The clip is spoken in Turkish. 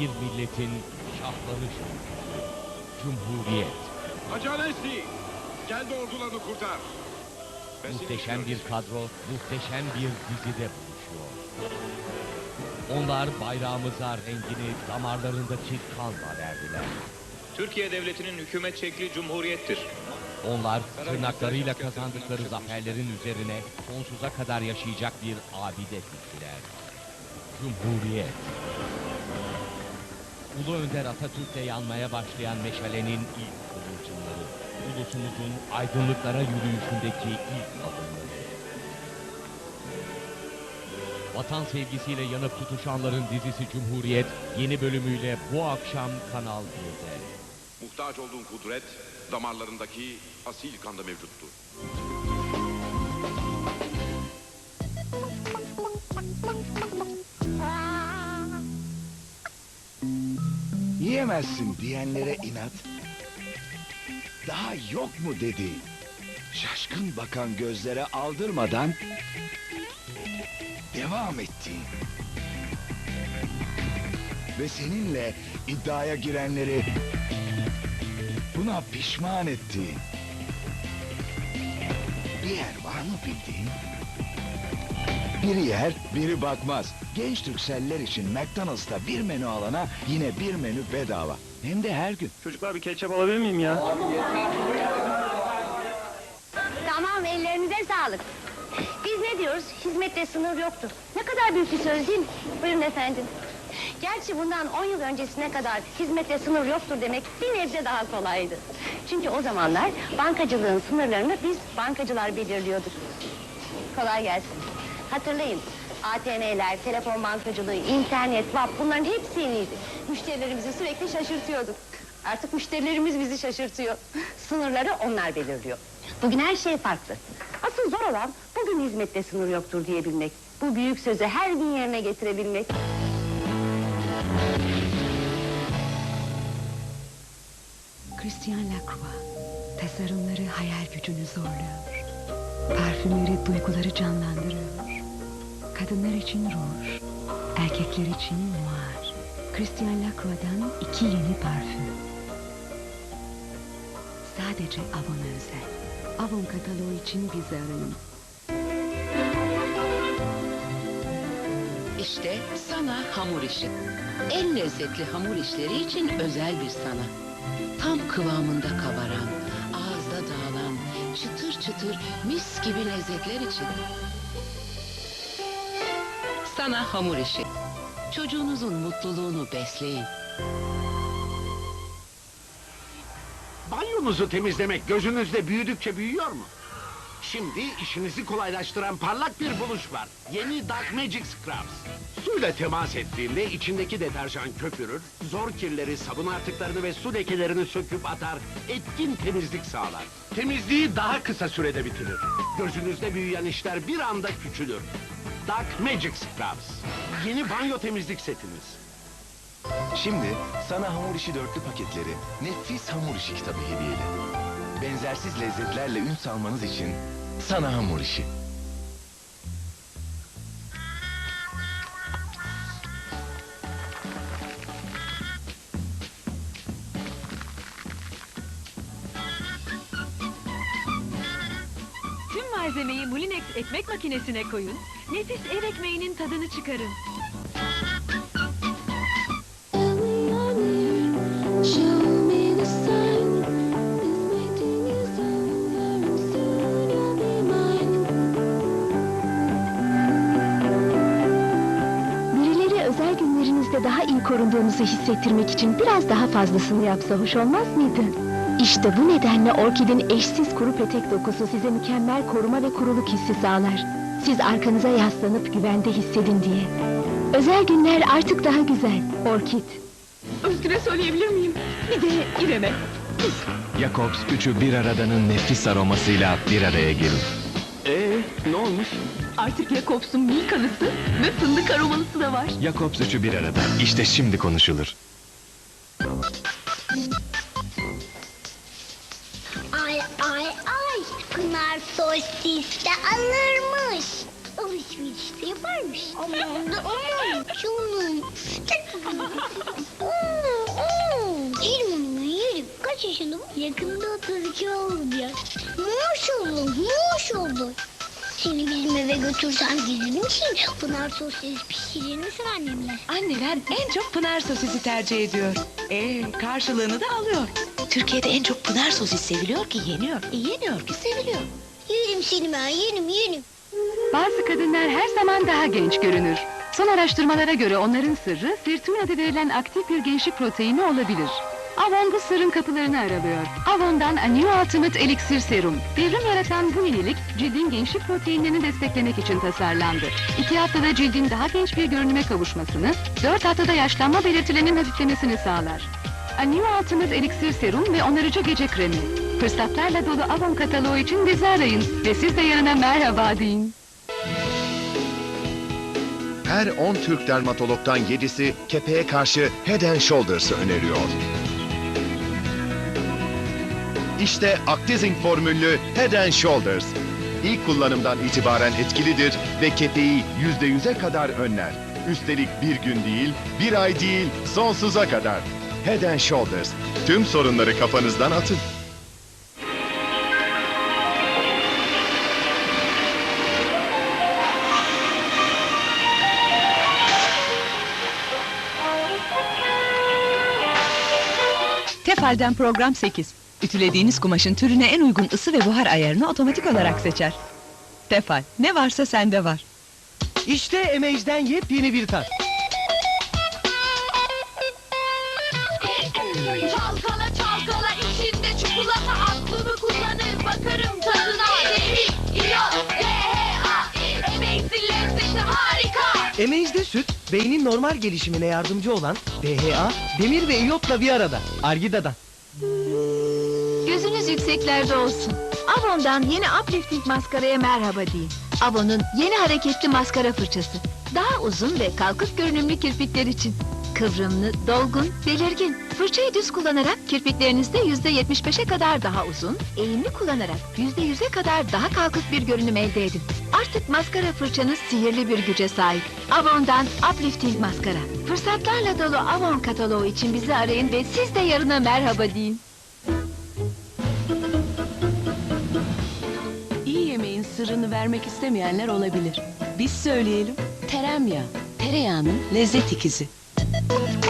bir milletin şahlanış öyküsü. Cumhuriyet. Acelesi! Gel de ordularını kurtar. Muhteşem bir kadro, muhteşem bir dizide buluşuyor. Onlar bayrağımıza rengini damarlarındaki kanla verdiler. Türkiye Devleti'nin hükümet şekli cumhuriyettir. Onlar tırnaklarıyla kazandıkları zaferlerin üzerine sonsuza kadar yaşayacak bir abide diktiler. Cumhuriyet. Ulu Önder Atatürk'le yanmaya başlayan meşalenin ilk kıvılcımları. Ulusumuzun aydınlıklara yürüyüşündeki ilk adımları. Vatan sevgisiyle yanıp tutuşanların dizisi Cumhuriyet yeni bölümüyle bu akşam Kanal 1'de. Muhtaç olduğun kudret damarlarındaki asil kanda mevcuttur. Yiyemezsin diyenlere inat. Daha yok mu dedi. Şaşkın bakan gözlere aldırmadan devam etti. Ve seninle iddiaya girenleri buna pişman etti. Bir yer var mı bildiğin? Biri yer, biri bakmaz. Genç Türkseller için McDonald's'ta bir menü alana yine bir menü bedava. Hem de her gün. Çocuklar bir ketçap alabilir miyim ya? Tamam ellerinize sağlık. Biz ne diyoruz? Hizmette sınır yoktur. Ne kadar büyük bir söz değil mi? Buyurun efendim. Gerçi bundan 10 yıl öncesine kadar hizmette sınır yoktur demek bir nebze daha kolaydı. Çünkü o zamanlar bankacılığın sınırlarını biz bankacılar belirliyorduk. Kolay gelsin. Hatırlayın. ATM'ler, telefon bankacılığı, internet, WAP bunların hepsi yeniydi. Müşterilerimizi sürekli şaşırtıyorduk. Artık müşterilerimiz bizi şaşırtıyor. Sınırları onlar belirliyor. Bugün her şey farklı. Asıl zor olan bugün hizmette sınır yoktur diyebilmek. Bu büyük sözü her gün yerine getirebilmek. Christian Lacroix. Tasarımları hayal gücünü zorluyor. Parfümleri duyguları canlandırıyor. Kadınlar için ruj, erkekler için noir. Christian Lacroix'dan iki yeni parfüm. Sadece Avon'a özel. Avon kataloğu için bizi arayın. İşte sana hamur işi. En lezzetli hamur işleri için özel bir sanat. Tam kıvamında kabaran, ağızda dağılan, çıtır çıtır mis gibi lezzetler için. Sana hamur işi. Çocuğunuzun mutluluğunu besleyin. Banyonuzu temizlemek gözünüzde büyüdükçe büyüyor mu? Şimdi işinizi kolaylaştıran parlak bir buluş var. Yeni Dark Magic Scrubs. Suyla temas ettiğinde içindeki deterjan köpürür, zor kirleri, sabun artıklarını ve su lekelerini söküp atar, etkin temizlik sağlar. Temizliği daha kısa sürede bitirir. Gözünüzde büyüyen işler bir anda küçülür. Dark Magic Scrubs. Yeni banyo temizlik setiniz. Şimdi sana hamur işi dörtlü paketleri, nefis hamur işi kitabı hediyeli. Benzersiz lezzetlerle ün salmanız için sana hamur işi. Malzemeyi Mulinex ekmek makinesine koyun. Nefis ev ekmeğinin tadını çıkarın. Birileri özel günlerinizde daha iyi korunduğunuzu hissettirmek için biraz daha fazlasını yapsa hoş olmaz mıydı? İşte bu nedenle Orkid'in eşsiz kuru petek dokusu size mükemmel koruma ve kuruluk hissi sağlar. Siz arkanıza yaslanıp güvende hissedin diye. Özel günler artık daha güzel. Orkid. Özgür'e söyleyebilir miyim? Bir de İrem'e. Jacobs üçü bir aradanın nefis aromasıyla bir araya gelir. Ee, ne olmuş? Artık Jakobs'un Milka'lısı ve fındık aromalısı da var. Jacobs üçü bir arada. İşte şimdi konuşulur. Sosis de alırmış. Alışveriş yaparmış. Aman da aman canım. yerim onu ben yerim. Kaç yaşında bu? Yakında 32 oldu ya. Maşallah maşallah. Seni bizim eve götürsem gizli misin? Pınar sosis pişirir misin annemle? Anneler en çok Pınar sosisi tercih ediyor. Ee, karşılığını da alıyor. Türkiye'de en çok Pınar sosis seviliyor ki yeniyor. E, yeniyor ki seviliyor. Yerim seni ben, yerim, yerim. Bazı kadınlar her zaman daha genç görünür. Son araştırmalara göre onların sırrı sirtuin adı verilen aktif bir gençlik proteini olabilir. Avon bu sırrın kapılarını aralıyor. Avon'dan A New Ultimate Elixir Serum. Devrim yaratan bu yenilik cildin gençlik proteinlerini desteklemek için tasarlandı. İki haftada cildin daha genç bir görünüme kavuşmasını, dört haftada yaşlanma belirtilerinin hafiflemesini sağlar. A New Ultimate Elixir Serum ve onarıcı gece kremi. Fırsatlarla dolu Avon kataloğu için bizi arayın ve siz de yanına merhaba deyin. Her 10 Türk dermatologdan 7'si kepeğe karşı Head and Shoulders'ı öneriyor. İşte Actizing formüllü Head and Shoulders. İlk kullanımdan itibaren etkilidir ve kepeği %100'e kadar önler. Üstelik bir gün değil, bir ay değil, sonsuza kadar. Head and Shoulders. Tüm sorunları kafanızdan atın. Tefal'den program 8. Ütülediğiniz kumaşın türüne en uygun ısı ve buhar ayarını otomatik olarak seçer. Tefal, ne varsa sende var. İşte Amaze'den yepyeni bir tat. Çalkala çalkala içinde çikolata aklımı kullanır bakarım tadına. Demir, Amaze'de süt, beynin normal gelişimine yardımcı olan DHA, demir ve iyotla bir arada. Argida'dan. Gözünüz yükseklerde olsun. Avon'dan yeni uplifting maskaraya merhaba deyin. Avon'un yeni hareketli maskara fırçası. Daha uzun ve kalkık görünümlü kirpikler için. Kıvrımlı, dolgun, belirgin. Fırçayı düz kullanarak kirpiklerinizde yüzde yetmiş beşe kadar daha uzun, eğimli kullanarak yüzde yüze kadar daha kalkık bir görünüm elde edin. Artık maskara fırçanız sihirli bir güce sahip. Avon'dan Uplifting Maskara. Fırsatlarla dolu Avon kataloğu için bizi arayın ve siz de yarına merhaba deyin. İyi yemeğin sırrını vermek istemeyenler olabilir. Biz söyleyelim. Teremyağı, tereyağının lezzet ikizi. Thank you.